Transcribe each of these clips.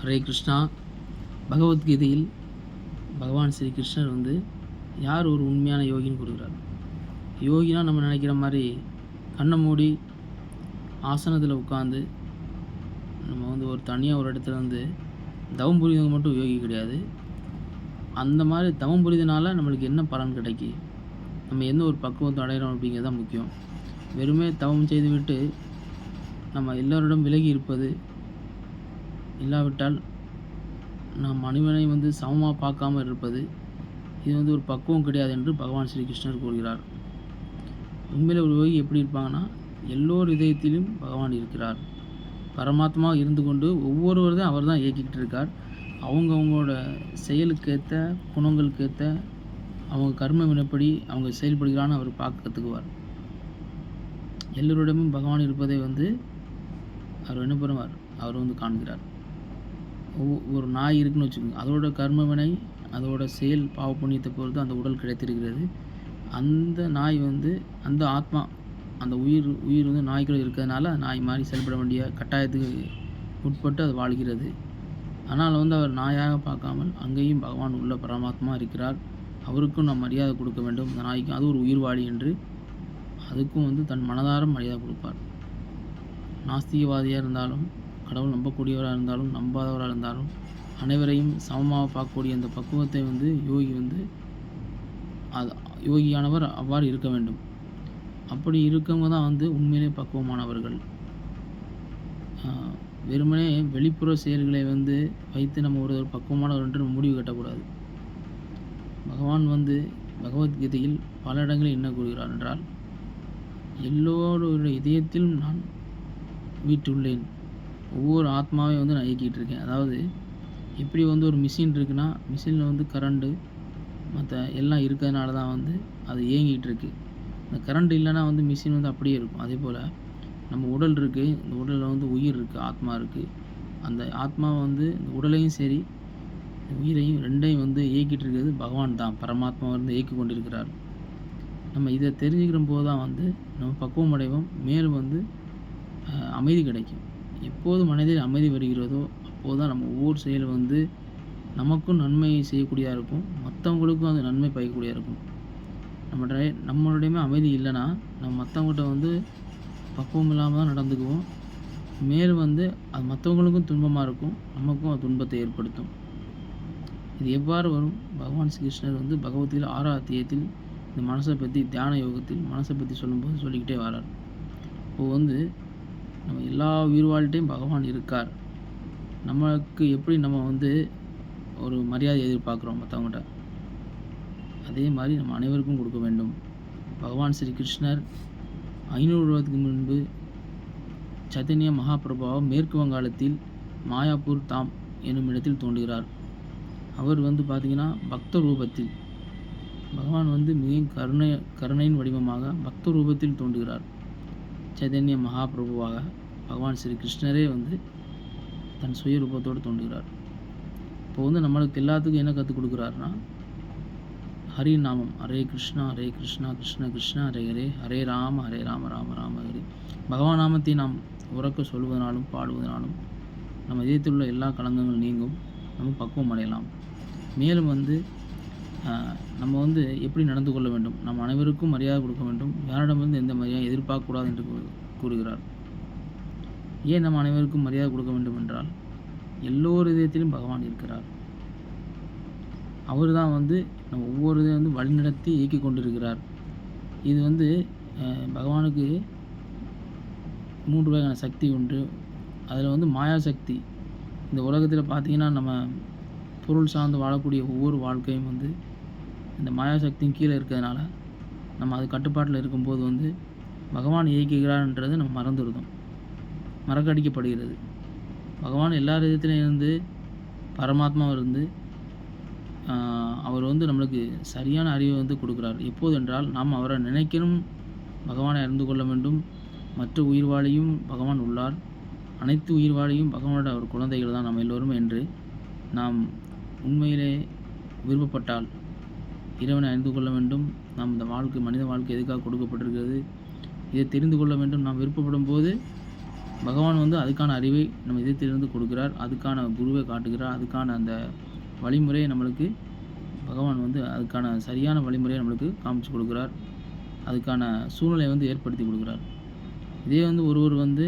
ஹரே கிருஷ்ணா. பகவத்கீதையில் பகவான் ஸ்ரீ கிருஷ்ணர் வந்து யார் ஒரு உண்மையான யோகின்னு கூறுகிறார்? யோகினா நம்ம நினைக்கிற மாதிரி கண்ணை மூடி ஆசனத்தில் உட்காந்து நம்ம வந்து ஒரு தனியாக ஒரு இடத்துல வந்து தவம் புரியுறவங்க மட்டும் யோகி கிடையாது. அந்த மாதிரி தவம் புரிதனால நம்மளுக்கு என்ன பலன் கிடைக்கி? நம்ம எந்த ஒரு பக்குவத்தை அடைகிறோம் அப்படிங்கிறது தான் முக்கியம். வெறுமே தவம் செய்துவிட்டு நம்ம எல்லோரிடம் விலகி இருப்பது இல்லாவிட்டால் நாம் மனிதனை வந்து சமமாக பார்க்காம இருப்பது இது வந்து ஒரு பக்குவம் கிடையாது என்று பகவான் ஸ்ரீகிருஷ்ணர் கூறுகிறார். உண்மையில் ஒரு யோகி எப்படி இருப்பாங்கன்னா எல்லோர் இதயத்திலும் பகவான் இருக்கிறார். பரமாத்மா இருந்து கொண்டு ஒவ்வொருவரையும் அவர் தான் இயக்கிக்கிட்டு இருக்கார். அவங்கவுங்களோட செயலுக்கேற்ற குணங்களுக்கேற்ற அவங்க கர்ம வினப்படி அவங்க செயல்படுகிறான்னு அவர் பார்க்க கற்றுக்குவார் எல்லோரிடமும் பகவான் இருப்பதை வந்து அவர் என்ன பண்ணுவார் அவர் வந்து காண்கிறார். ஒரு நாய் இருக்குன்னு வச்சுக்கோங்க. அதோட கர்மவினை அதோட செயல் பாவ புண்ணியத்தை பொறுத்து அந்த உடல் கிடைத்திருக்கிறது. அந்த நாய் வந்து அந்த ஆத்மா அந்த உயிர் உயிர் வந்து நாய்க்குள்ள இருக்கிறதுனால நாய் மாதிரி செயல்பட வேண்டிய கட்டாயத்துக்கு உட்பட்டு அது வாழ்கிறது. ஆனால் வந்து அவர் நாயாக பார்க்காமல் அங்கேயும் பகவான் உள்ள பரமாத்மா இருக்கிறார். அவருக்கும் நாம் மரியாதை கொடுக்க வேண்டும். அந்த நாய்க்கும் அது ஒரு உயிர்வாளி என்று அதுக்கும் வந்து தன் மனதாரம் மரியாதை கொடுப்பார். நாஸ்திகவாதியாக இருந்தாலும் கடவுள் நம்பக்கூடியவராக இருந்தாலும் நம்பாதவராக இருந்தாலும் அனைவரையும் சமமாக பார்க்கக்கூடிய அந்த பக்குவத்தை வந்து யோகி வந்து அது யோகியானவர் அவ்வாறு இருக்க வேண்டும். அப்படி இருக்கவங்க தான் வந்து உண்மையிலே பக்குவமானவர்கள். வெறுமனே வெளிப்புற செயல்களை வந்து வைத்து நம்ம ஒரு பக்குவமானவர் என்று முடிவு கட்டக்கூடாது. பகவான் வந்து பகவத்கீதையில் பல இடங்களில் என்ன கூறுகிறார் என்றால் எல்லோருடைய இதயத்திலும் நான் வீட்டுள்ளேன். ஒவ்வொரு ஆத்மாவையும் வந்து நான் இயக்கிட்டு இருக்கேன் அதாவது எப்படி வந்து ஒரு மிஷின் இருக்குன்னா மிஷினில் வந்து கரண்ட்டு மற்ற எல்லாம் இருக்கிறதுனால தான் வந்து அது இயங்கிகிட்டு இருக்கு இந்த கரண்ட் இல்லைன்னா வந்து மிஷின் வந்து அப்படியே இருக்கும். அதே போல் நம்ம உடல் இருக்குது இந்த உடலில் வந்து உயிர் இருக்குது ஆத்மா இருக்குது அந்த ஆத்மா வந்து இந்த உடலையும் சரி இந்த உயிரையும் ரெண்டையும் வந்து இயக்கிட்டு இருக்கிறது பகவான் தான். பரமாத்மா வந்து இயக்கி கொண்டிருக்கிறார். நம்ம இதை தெரிஞ்சுக்கிற போது தான் வந்து நம்ம பக்குவம் அடைவோம். மேலும் வந்து அமைதி கிடைக்கும். எப்போது மனதில் அமைதி வருகிறதோ அப்போது தான் நம்ம ஒவ்வொரு செயல் வந்து நமக்கும் நன்மை செய்யக்கூடியதாக இருக்கும். மற்றவங்களுக்கும் அது நன்மை பயக்கக்கூடியதாக இருக்கும். நம்மளுடைய நம்மளுடையமே அமைதி இல்லைன்னா நம்ம மற்றவங்கள்ட்ட வந்து பக்குவம் இல்லாமல் தான் நடந்துக்குவோம். மேல் வந்து அது மற்றவங்களுக்கும் துன்பமாக இருக்கும். நமக்கும் அது துன்பத்தை ஏற்படுத்தும். இது எவ்வாறு வரும்? பகவான் ஸ்ரீகிருஷ்ணர் வந்து பகவத்தில் ஆறாம் அத்தியத்தில் இந்த மனசை பற்றி தியான யோகத்தில் மனசை பற்றி சொல்லும்போது சொல்லிக்கிட்டே வரார் இப்போ வந்து நம்ம எல்லா உயிர் உயிர்வாழ்கிட்டையும் பகவான் இருக்கார். நமக்கு எப்படி நம்ம வந்து ஒரு மரியாதை எதிர்பார்க்குறோம் மற்றவங்கள்ட்ட அதே மாதிரி நம்ம அனைவருக்கும் கொடுக்க வேண்டும். பகவான் ஸ்ரீ கிருஷ்ணர் ஐநூறு வருடத்துக்கு முன்பு சைத்தன்ய மகாபிரபாவ மேற்கு வங்காளத்தில் மாயாப்பூர் தாம் என்னும் இடத்தில் தோன்றுகிறார். அவர் வந்து பார்த்திங்கன்னா பக்த ரூபத்தில். பகவான் வந்து மிகவும் கருணை கருணையின் வடிவமாக பக்த ரூபத்தில் தோன்றுகிறார். சைதன்ய மகாபிரபுவாக பகவான் ஸ்ரீ கிருஷ்ணரே வந்து தன் சுய ரூபத்தோடு தோன்றுகிறார். இப்போ வந்து நம்மளுக்கு எல்லாத்துக்கும் என்ன கற்றுக் கொடுக்குறாருன்னா ஹரி நாமம் ஹரே கிருஷ்ணா ஹரே கிருஷ்ணா கிருஷ்ண கிருஷ்ணா ஹரே ஹரே ஹரே ராம ஹரே ராம ராம ராம ஹரி. பகவான் நாமத்தை நாம் உறக்க சொல்வதனாலும் பாடுவதனாலும் நம்ம இதயத்தில் உள்ள எல்லா கலங்கங்களும் நீங்கும். நம்ம பக்குவம் அடையலாம். மேலும் வந்து நம்ம வந்து எப்படி நடந்து கொள்ள வேண்டும்? நம் அனைவருக்கும் மரியாதை கொடுக்க வேண்டும். யாரிடம் எந்த மரியாதை எதிர்பார்க்கக்கூடாது என்று கூறுகிறார். ஏன் நம் அனைவருக்கும் மரியாதை கொடுக்க வேண்டும் என்றால் எல்லோரு இதயத்திலும் பகவான் இருக்கிறார். அவர் தான் வந்து நம்ம ஒவ்வொரு இதையும் வந்து வழிநடத்தி இயக்கி கொண்டிருக்கிறார். இது வந்து பகவானுக்கு மூன்று வகையான சக்தி உண்டு. அதில் வந்து மாயா சக்தி. இந்த உலகத்தில் பார்த்திங்கன்னா நம்ம பொருள் சார்ந்து வாழக்கூடிய ஒவ்வொரு வாழ்க்கையும் வந்து இந்த மாயா சக்தியும் கீழே இருக்கிறதுனால நம்ம அது கட்டுப்பாட்டில் இருக்கும்போது வந்து பகவான் இயக்குகிறார்ன்றது நம்ம மறந்துடுதோம் மறக்கடிக்கப்படுகிறது. பகவான் எல்லா விதத்துலையும் இருந்து பரமாத்மா இருந்து அவர் வந்து நம்மளுக்கு சரியான அறிவை வந்து கொடுக்குறார். எப்போது என்றால் நாம் அவரை நினைக்கணும் பகவானை அறிந்து கொள்ள வேண்டும். மற்ற உயிர்வாளியும் பகவான் உள்ளார். அனைத்து உயிர்வாளியும் பகவானோட ஒரு குழந்தைகள் தான் நம்ம எல்லோரும் என்று நாம் உண்மையிலே விருப்பப்பட்டால் இறைவனை அறிந்து கொள்ள வேண்டும். நாம் இந்த வாழ்க்கை மனித வாழ்க்கை எதுக்காக கொடுக்கப்பட்டிருக்கிறது? இதை தெரிந்து கொள்ள வேண்டும். நாம் விருப்பப்படும் போது பகவான் வந்து அதுக்கான அறிவை நம்ம இதயத்திலிருந்து கொடுக்கிறார். அதுக்கான குருவை காட்டுகிறார். அதுக்கான அந்த வழிமுறையை நம்மளுக்கு பகவான் வந்து அதுக்கான சரியான வழிமுறையை நம்மளுக்கு காமிச்சு கொடுக்குறார். அதுக்கான சூழ்நிலையை வந்து ஏற்படுத்தி கொடுக்குறார். இதே வந்து ஒருவர் வந்து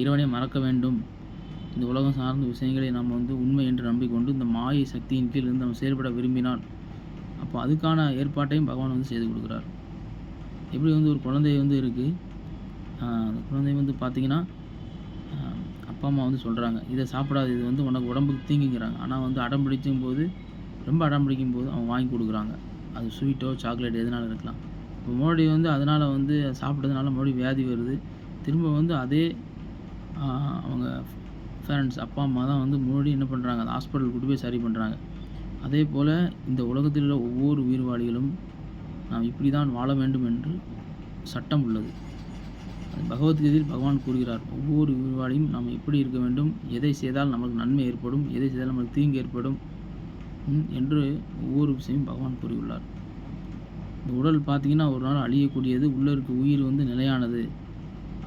இறைவனை மறக்க வேண்டும். இந்த உலகம் சார்ந்த விஷயங்களை நாம் வந்து உண்மை என்று நம்பிக்கொண்டு இந்த மாயை சக்தியின் கீழ் இருந்து நம்ம செயல்பட விரும்பினால் அப்போ அதுக்கான ஏற்பாட்டையும் பகவான் வந்து செய்து கொடுக்குறார். எப்படி வந்து ஒரு குழந்தை வந்து இருக்குது அந்த குழந்தை வந்து பார்த்திங்கன்னா அப்பா அம்மா வந்து சொல்கிறாங்க இதை சாப்பிடாது இது வந்து உனக்கு உடம்புக்கு தீங்குங்கிறாங்க. ஆனால் வந்து அடம் பிடிக்கும் போது ரொம்ப அடம் பிடிக்கும் போது அவங்க வாங்கி கொடுக்குறாங்க. அது ஸ்வீட்டோ சாக்லேட் எதுனாலும் இருக்கலாம். இப்போ மறுபடியும் வந்து அதனால் வந்து சாப்பிட்டதுனால மறுபடியும் வியாதி வருது. திரும்ப வந்து அதே அவங்க பேரண்ட்ஸ் அப்பா அம்மா தான் வந்து மறுபடியும் என்ன பண்ணுறாங்க அந்த ஹாஸ்பிட்டல் கூட்டு போய் சரி பண்ணுறாங்க அதே போல் இந்த உலகத்தில் உள்ள ஒவ்வொரு உயிர்வாளிகளும் நாம் இப்படி தான் வாழ வேண்டும் என்று சட்டம் உள்ளது. அது பகவத்கீதையில் பகவான் கூறுகிறார் ஒவ்வொரு உயிர்வாளியும் நாம் எப்படி இருக்க வேண்டும்? எதை செய்தால் நமக்கு நன்மை ஏற்படும்? எதை செய்தால் நமக்கு தீங்கு ஏற்படும்? என்று ஒவ்வொரு விஷயமும் பகவான் கூறியுள்ளார். இந்த உடல் பார்த்திங்கன்னா ஒரு நாள் அழியக்கூடியது உள்ளே இருக்க உயிர் வந்து நிலையானது.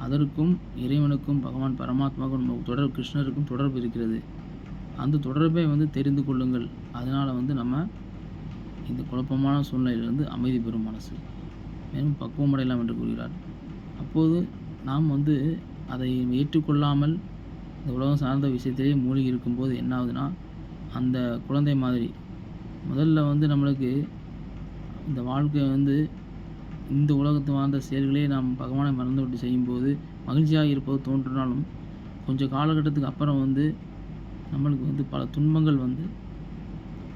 அதற்கும் இறைவனுக்கும் பகவான் பரமாத்மாவுக்கும் தொடர் கிருஷ்ணருக்கும் தொடர்பு இருக்கிறது. அந்த தொடர்பை வந்து தெரிந்து கொள்ளுங்கள். அதனால் வந்து நம்ம இந்த குழப்பமான சூழ்நிலையிலிருந்து அமைதி பெறும் மனசு. மேலும் பக்குவமடையலாம் என்று கூறுகிறார். அப்போது நாம் வந்து அதை ஏற்றுக்கொள்ளாமல் இந்த உலகம் சார்ந்த விஷயத்திலேயே மூழ்கி இருக்கும்போது என்ன ஆகுதுன்னா அந்த குழந்தை மாதிரி முதல்ல வந்து நம்மளுக்கு இந்த வாழ்க்கை வந்து இந்த உலகத்து வாழ்ந்த செயல்களே நாம் பகவானை மறந்துவிட்டு செய்யும்போது மகிழ்ச்சியாக இருப்பது தோன்றினாலும் கொஞ்சம் காலகட்டத்துக்கு அப்புறம் வந்து நம்மளுக்கு வந்து பல துன்பங்கள் வந்து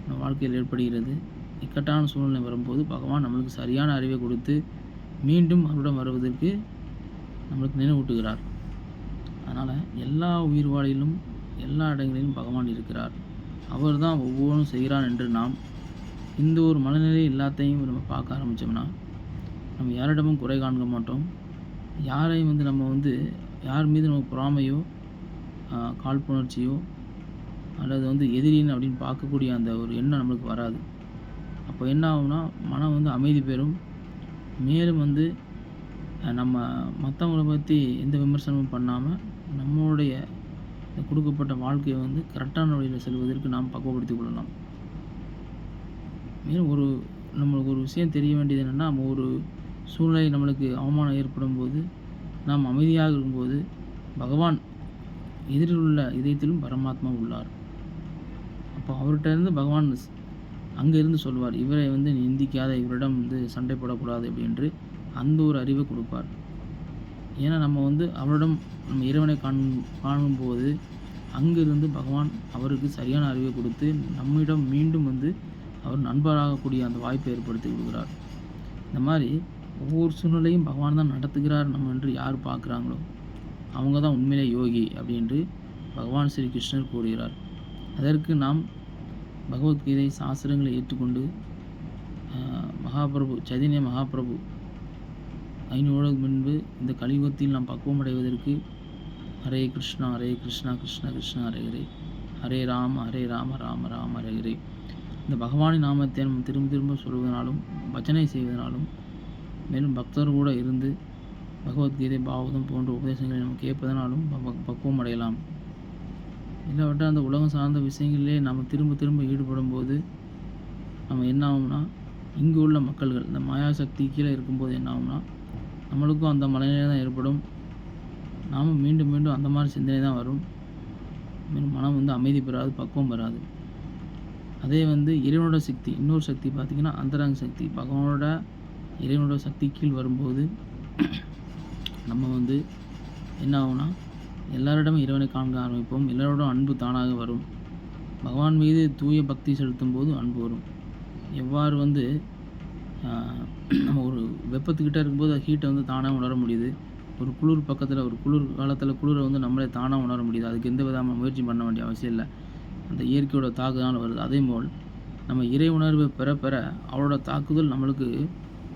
நம்ம வாழ்க்கையில் ஏற்படுகிறது. இக்கட்டான சூழ்நிலை வரும்போது பகவான் நம்மளுக்கு சரியான அறிவை கொடுத்து மீண்டும் அவருடன் வருவதற்கு நம்மளுக்கு நினைவூட்டுகிறார். அதனால் எல்லா உயிர் வாழிலும் எல்லா இடங்களிலும் பகவான் இருக்கிறார். அவர் தான் ஒவ்வொன்றும் செய்கிறார் என்று நாம் இந்த ஒரு மனநிலை எல்லாத்தையும் நம்ம பார்க்க ஆரம்பித்தோம்னா நம்ம யாரிடமும் குறை காண்க மாட்டோம். யாரையும் வந்து நம்ம வந்து யார் மீது நம்ம பொறாமையோ காழ்ப்புணர்ச்சியோ அல்லது வந்து எதிரின்னு அப்படின்னு பார்க்கக்கூடிய அந்த ஒரு எண்ணம் நம்மளுக்கு வராது. அப்போ என்ன ஆகும்னா மனம் வந்து அமைதி பெறும். மேலும் வந்து நம்ம மற்றவங்கள பற்றி எந்த விமர்சனமும் பண்ணாமல் நம்மளுடைய கொடுக்கப்பட்ட வாழ்க்கையை வந்து கரெக்டான வழியில் செல்வதற்கு நாம் பக்குவப்படுத்திக் கொள்ளலாம். மேலும் ஒரு நம்மளுக்கு ஒரு விஷயம் தெரிய வேண்டியது என்னென்னா நம்ம ஒரு சூழ்நிலை நம்மளுக்கு அவமானம் ஏற்படும் போது நாம் அமைதியாக இருக்கும்போது பகவான் எதிரில் உள்ள இதயத்திலும் பரமாத்மா உள்ளார். அப்போ அவர்கிட்ட இருந்து பகவான் அங்கே இருந்து சொல்வார் இவரை வந்து நிந்திக்காத இவரிடம் வந்து சண்டை போடக்கூடாது அப்படின்று அந்த ஒரு அறிவை கொடுப்பார். ஏன்னா நம்ம வந்து அவரிடம் நம்ம இறைவனை காணும் காணும்போது அங்கிருந்து பகவான் அவருக்கு சரியான அறிவை கொடுத்து நம்மிடம் மீண்டும் வந்து அவர் நண்பராகக்கூடிய அந்த வாய்ப்பை ஏற்படுத்தி கொடுக்குறார். இந்த மாதிரி ஒவ்வொரு சூழ்நிலையும் பகவான் தான் நடத்துகிறார் நம்ம என்று யார் பார்க்குறாங்களோ அவங்க தான் உண்மையிலே யோகி அப்படின்று பகவான் ஸ்ரீ கிருஷ்ணர் கூறுகிறார். அதற்கு நாம் பகவத்கீதை சாஸ்திரங்களை ஏற்றுக்கொண்டு மகாபிரபு சதினிய மகாபிரபு ஐநூறு முன்பு இந்த கலியுகத்தில் நாம் பக்குவம் அடைவதற்கு ஹரே கிருஷ்ணா ஹரே கிருஷ்ணா கிருஷ்ணா கிருஷ்ணா ஹரே ஹரே ஹரே ராம ஹரே ராம ராம ராம ஹரே ஹரே. இந்த பகவானின் நாமத்தை நம்ம திரும்ப திரும்ப சொல்வதனாலும் பஜனை செய்வதனாலும் மேலும் பக்தர் கூட இருந்து பகவத்கீதை பாவதம் போன்ற உபதேசங்களை நம்ம கேட்பதனாலும் ப- பக்குவம் அடையலாம் இல்லாவிட்டால் அந்த உலகம் சார்ந்த விஷயங்களிலே நம்ம திரும்ப திரும்ப ஈடுபடும் போது நம்ம என்ன ஆகும்னா இங்கு உள்ள மக்கள்கள் இந்த மாயாசக்தி கீழே இருக்கும்போது என்ன ஆகும்னா நம்மளுக்கும் அந்த மனநிலை தான் ஏற்படும். நாம் மீண்டும் மீண்டும் அந்த மாதிரி சிந்தனை தான் வரும். மனம் வந்து அமைதி பெறாது பக்குவம் பெறாது. அதே வந்து இறைவனோட சக்தி இன்னொரு சக்தி பார்த்திங்கன்னா அந்தரங்க சக்தி. பகவானோட இறைவனோட சக்தி கீழ் வரும்போது நம்ம வந்து என்ன ஆகும்னா எல்லாரிடமும் இறைவனை காண்க ஆரம்பிப்போம். எல்லாரோடும் அன்பு தானாக வரும். பகவான் மீது தூய பக்தி செலுத்தும் போது அன்பு வரும். எவ்வாறு வந்து நம்ம ஒரு வெப்பத்துக்கிட்ட இருக்கும்போது ஹீட்டை வந்து தானாக உணர முடியுது. ஒரு குளிர் பக்கத்தில் ஒரு குளிர் காலத்தில் குளிரை வந்து நம்மளே தானாக உணர முடியுது. அதுக்கு எந்த விதமான முயற்சி பண்ண வேண்டிய அவசியம் இல்லை. அந்த இயற்கையோட தாக்குதல் வருது. அதே போல் நம்ம இறை உணர்வை பெற பெற அவளோட தாக்குதல் நம்மளுக்கு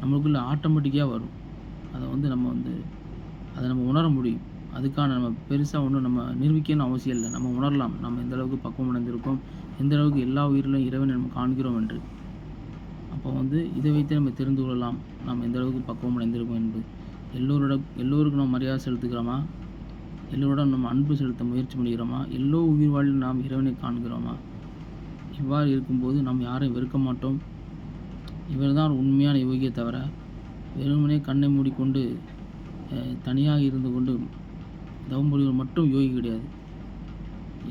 நம்மளுக்குள்ள ஆட்டோமேட்டிக்காக வரும். அதை வந்து நம்ம வந்து அதை நம்ம உணர முடியும். அதுக்கான நம்ம பெருசாக ஒன்றும் நம்ம நிரூபிக்கணும் அவசியம் இல்லை. நம்ம உணரலாம். நம்ம எந்த அளவுக்கு பக்குவம் அடைந்திருக்கோம் எந்த அளவுக்கு எல்லா உயிரிலும் இறைவனை நம்ம காண்கிறோம் என்று. அப்போ வந்து இதை வைத்து நம்ம தெரிந்து கொள்ளலாம். நாம் எந்த அளவுக்கு பக்குவம் அடைந்திருக்கோம் என்பது. எல்லோரோட எல்லோருக்கும் நம்ம மரியாதை செலுத்துக்கிறோமா எல்லோரோட நம்ம அன்பு செலுத்த முயற்சி பண்ணுகிறோமா? எல்லோ உயிர் வாழ்வில் நாம் இறைவனை காண்கிறோமா? இவ்வாறு இருக்கும்போது நாம் யாரையும் வெறுக்க மாட்டோம். இவர் தான் உண்மையான யோகியை தவிர வெறுமனே கண்ணை மூடிக்கொண்டு தனியாக இருந்து கொண்டு தவம் புரிவர் மட்டும் யோகி கிடையாது.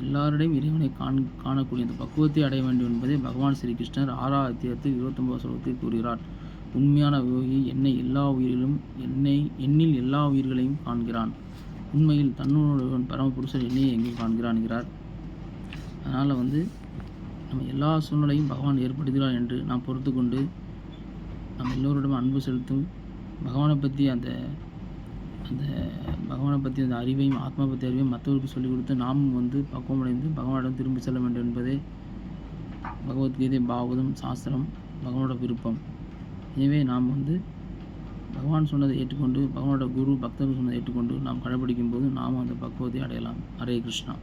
எல்லாரிடையும் இறைவனை காண் காணக்கூடிய இந்த பக்குவத்தை அடைய வேண்டும் என்பதை பகவான் ஸ்ரீ கிருஷ்ணர் ஆறாவது அத்தியாயத்தில் இருபத்தொன்பது ஸ்லோகத்தில் கூறுகிறார். உண்மையான யோகி என்னை எல்லா உயிரிலும் என்னை எண்ணில் எல்லா உயிர்களையும் காண்கிறான். உண்மையில் தன்னுடன் பரமபுருஷர் என்னையை எங்கே காண்கிறான் என்கிறார். அதனால் வந்து நம்ம எல்லா சூழ்நிலையும் பகவான் ஏற்படுத்துகிறார் என்று நாம் பொறுத்து கொண்டு நம்ம எல்லோரிடம் அன்பு செலுத்தும் பகவானை பற்றி அந்த அந்த பகவானை பற்றி அந்த அறிவையும் ஆத்மா பற்றி அறிவையும் மற்றவருக்கு சொல்லிக் கொடுத்து நாமும் வந்து பக்குவமடைந்து பகவானிடம் திரும்பி செல்ல வேண்டும் என்பதே பகவத்கீதை பாகவதம் சாஸ்திரம் பகவானோட விருப்பம். எனவே நாம் வந்து பகவான் சொன்னதை ஏற்றுக்கொண்டு பகவானோட குரு பக்தர்கள் சொன்னதை ஏற்றுக்கொண்டு நாம் கடைபிடிக்கும் போது நாம் அந்த பக்குவத்தை அடையலாம். ஹரே கிருஷ்ணா.